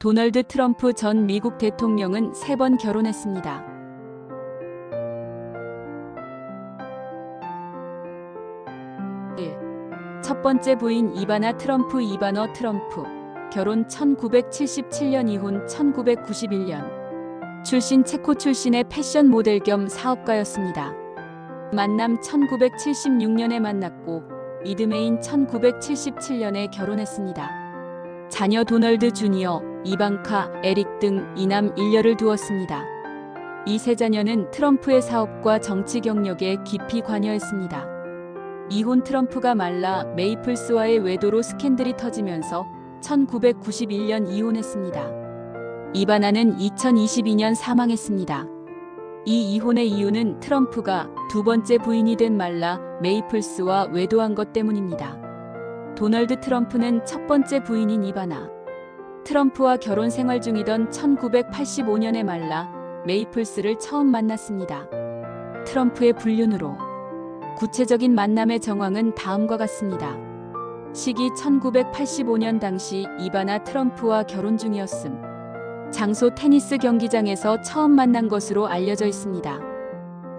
도널드 트럼프 전 미국 대통령은 세 번 결혼했습니다. 1. 첫 번째 부인 이바나 트럼프 이바너 트럼프 결혼 1977년 이혼 1991년 출신 체코 출신의 패션 모델 겸 사업가였습니다. 만남 1976년에 만났고 이듬해인 1977년에 결혼했습니다. 자녀 도널드 주니어, 이방카, 에릭 등 이남 일녀를 두었습니다. 이 세 자녀는 트럼프의 사업과 정치 경력에 깊이 관여했습니다. 이혼 트럼프가 말라 메이플스와의 외도로 스캔들이 터지면서 1991년 이혼했습니다. 이바나는 2022년 사망했습니다. 이 이혼의 이유는 트럼프가 두 번째 부인이 된 말라 메이플스와 외도한 것 때문입니다. 도널드 트럼프는 첫 번째 부인인 이바나. 트럼프와 결혼 생활 중이던 1985년에 말라 메이플스를 처음 만났습니다. 트럼프의 불륜으로. 구체적인 만남의 정황은 다음과 같습니다. 시기 1985년 당시 이바나 트럼프와 결혼 중이었음. 장소 테니스 경기장에서 처음 만난 것으로 알려져 있습니다.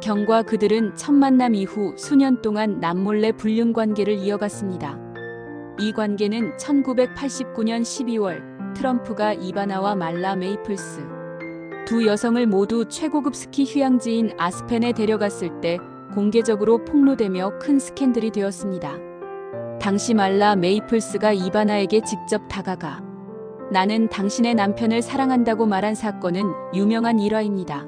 경과 그들은 첫 만남 이후 수년 동안 남몰래 불륜 관계를 이어갔습니다. 이 관계는 1989년 12월 트럼프가 이바나와 말라 메이플스 두 여성을 모두 최고급 스키 휴양지인 아스펜에 데려갔을 때 공개적으로 폭로되며 큰 스캔들이 되었습니다. 당시 말라 메이플스가 이바나에게 직접 다가가 나는 당신의 남편을 사랑한다고 말한 사건은 유명한 일화입니다.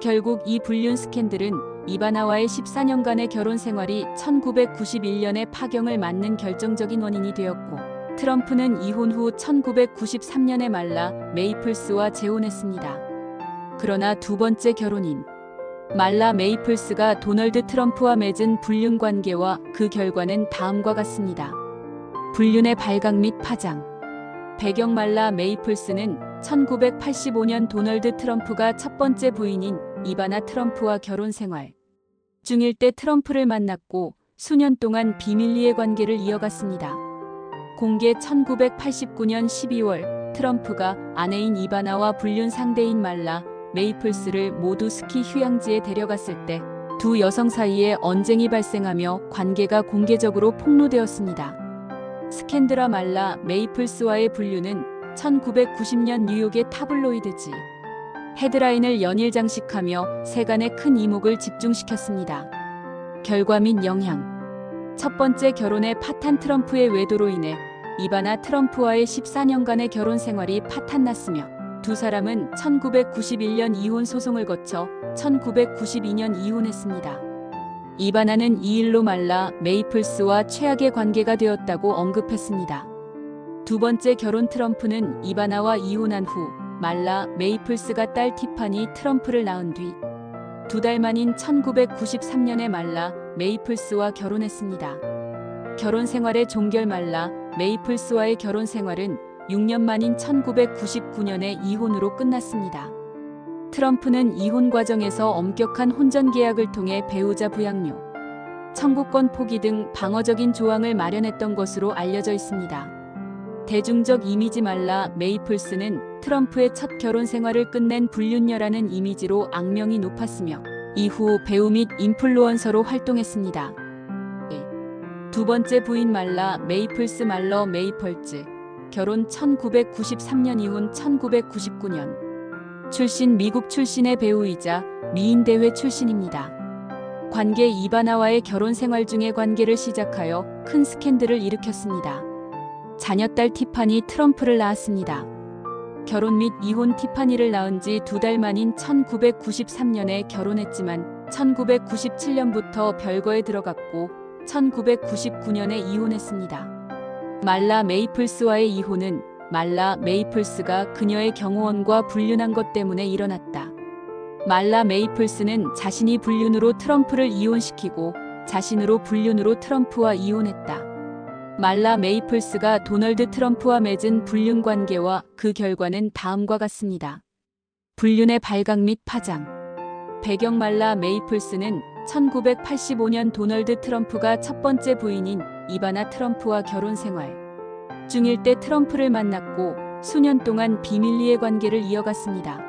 결국 이 불륜 스캔들은 이바나와의 14년간의 결혼 생활이 1991년의 파경을 맞는 결정적인 원인이 되었고 트럼프는 이혼 후 1993년에 말라 메이플스와 재혼했습니다. 그러나 두 번째 결혼인 말라 메이플스가 도널드 트럼프와 맺은 불륜 관계와 그 결과는 다음과 같습니다. 불륜의 발각 및 파장 배경 말라 메이플스는 1985년 도널드 트럼프가 첫 번째 부인인 이바나 트럼프와 결혼 생활 중일 때 트럼프를 만났고 수년 동안 비밀리에 관계를 이어갔습니다. 공개 1989년 12월 트럼프가 아내인 이바나와 불륜 상대인 말라 메이플스를 모두 스키 휴양지에 데려갔을 때 두 여성 사이에 언쟁이 발생하며 관계가 공개적으로 폭로되었습니다. 스캔드라 말라 메이플스와의 분류는 1990년 뉴욕의 타블로이드지 헤드라인을 연일 장식하며 세간의 큰 이목을 집중시켰습니다. 결과 및 영향 첫 번째 결혼의 파탄 트럼프의 외도로 인해 이바나 트럼프와의 14년간의 결혼 생활이 파탄났으며 두 사람은 1991년 이혼 소송을 거쳐 1992년 이혼했습니다. 이바나는 이 일로 말라 메이플스와 최악의 관계가 되었다고 언급했습니다. 두 번째 결혼 트럼프는 이바나와 이혼한 후 말라 메이플스가 딸 티파니 트럼프를 낳은 뒤 두 달 만인 1993년에 말라 메이플스와 결혼했습니다. 결혼 생활의 종결 말라 메이플스와의 결혼 생활은 6년 만인 1999년에 이혼으로 끝났습니다. 트럼프는 이혼 과정에서 엄격한 혼전 계약을 통해 배우자 부양료, 청구권 포기 등 방어적인 조항을 마련했던 것으로 알려져 있습니다. 대중적 이미지 말라 메이플스는 트럼프의 첫 결혼 생활을 끝낸 불륜녀라는 이미지로 악명이 높았으며 이후 배우 및 인플루언서로 활동했습니다. 두 번째 부인 말라 메이플스 말러 메이펄즈 결혼 1993년 이혼 1999년 출신 미국 출신의 배우이자 미인 대회 출신입니다. 관계 이바나와의 결혼 생활 중에 관계를 시작하여 큰 스캔들을 일으켰습니다. 자녀딸 티파니 트럼프를 낳았습니다. 결혼 및 이혼 티파니를 낳은 지 두 달 만인 1993년에 결혼했지만 1997년부터 별거에 들어갔고 1999년에 이혼했습니다. 말라 메이플스와의 이혼은 말라 메이플스가 그녀의 경호원과 불륜한 것 때문에 일어났다. 말라 메이플스는 자신이 불륜으로 트럼프를 이혼시키고 자신으로 불륜으로 트럼프와 이혼했다. 말라 메이플스가 도널드 트럼프와 맺은 불륜 관계와 그 결과는 다음과 같습니다. 불륜의 발각 및 파장. 배경 말라 메이플스는 1985년 도널드 트럼프가 첫 번째 부인인 이바나 트럼프와 결혼 생활 중일 때 트럼프를 만났고 수년 동안 비밀리에 관계를 이어갔습니다.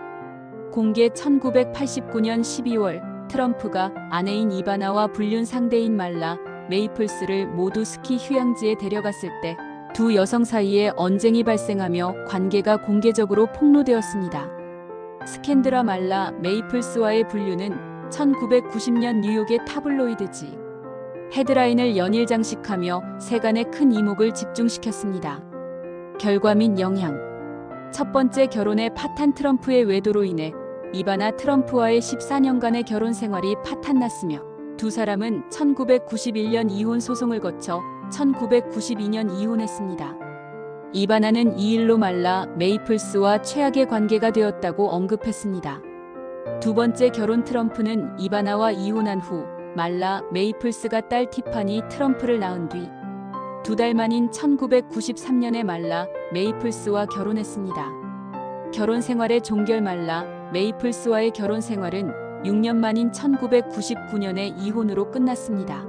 공개 1989년 12월 트럼프가 아내인 이바나와 불륜 상대인 말라 메이플스를 모두 스키 휴양지에 데려갔을 때 두 여성 사이에 언쟁이 발생하며 관계가 공개적으로 폭로되었습니다. 스캔드라 말라 메이플스와의 분류는 1990년 뉴욕의 타블로이드지 헤드라인을 연일 장식하며 세간의 큰 이목을 집중시켰습니다. 결과 및 영향 첫 번째 결혼의 파탄 트럼프의 외도로 인해 이바나 트럼프와의 14년간의 결혼 생활이 파탄났으며 두 사람은 1991년 이혼 소송을 거쳐 1992년 이혼했습니다. 이바나는 이 일로 말라 메이플스와 최악의 관계가 되었다고 언급했습니다. 두 번째 결혼 트럼프는 이바나와 이혼한 후 말라 메이플스가 딸 티파니 트럼프를 낳은 뒤 두 달 만인 1993년에 말라 메이플스와 결혼했습니다. 결혼 생활의 종결 말라 메이플스와의 결혼 생활은 6년 만인 1999년에 이혼으로 끝났습니다.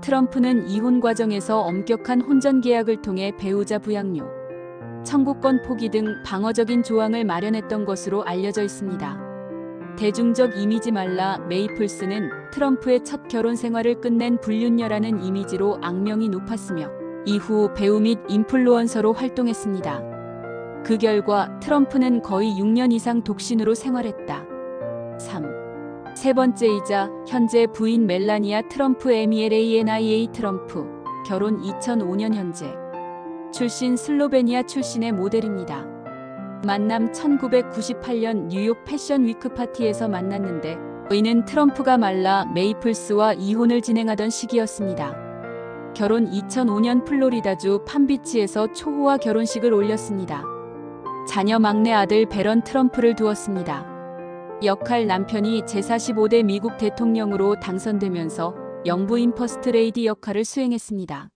트럼프는 이혼 과정에서 엄격한 혼전 계약을 통해 배우자 부양료, 청구권 포기 등 방어적인 조항을 마련했던 것으로 알려져 있습니다. 대중적 이미지 말라 메이플스는 트럼프의 첫 결혼 생활을 끝낸 불륜녀라는 이미지로 악명이 높았으며 이후 배우 및 인플루언서로 활동했습니다. 그 결과 트럼프는 거의 6년 이상 독신으로 생활했다. 3. 세 번째이자 현재 부인 멜라니아 트럼프 MELANIA 트럼프 결혼 2005년 현재 출신 슬로베니아 출신의 모델입니다. 만남 1998년 뉴욕 패션 위크 파티에서 만났는데 이는 트럼프가 말라 메이플스와 이혼을 진행하던 시기였습니다. 결혼 2005년 플로리다주 팜비치에서 초호화 결혼식을 올렸습니다. 자녀 막내 아들 베런 트럼프를 두었습니다. 역할 남편이 제45대 미국 대통령으로 당선되면서 영부인 퍼스트레이디 역할을 수행했습니다.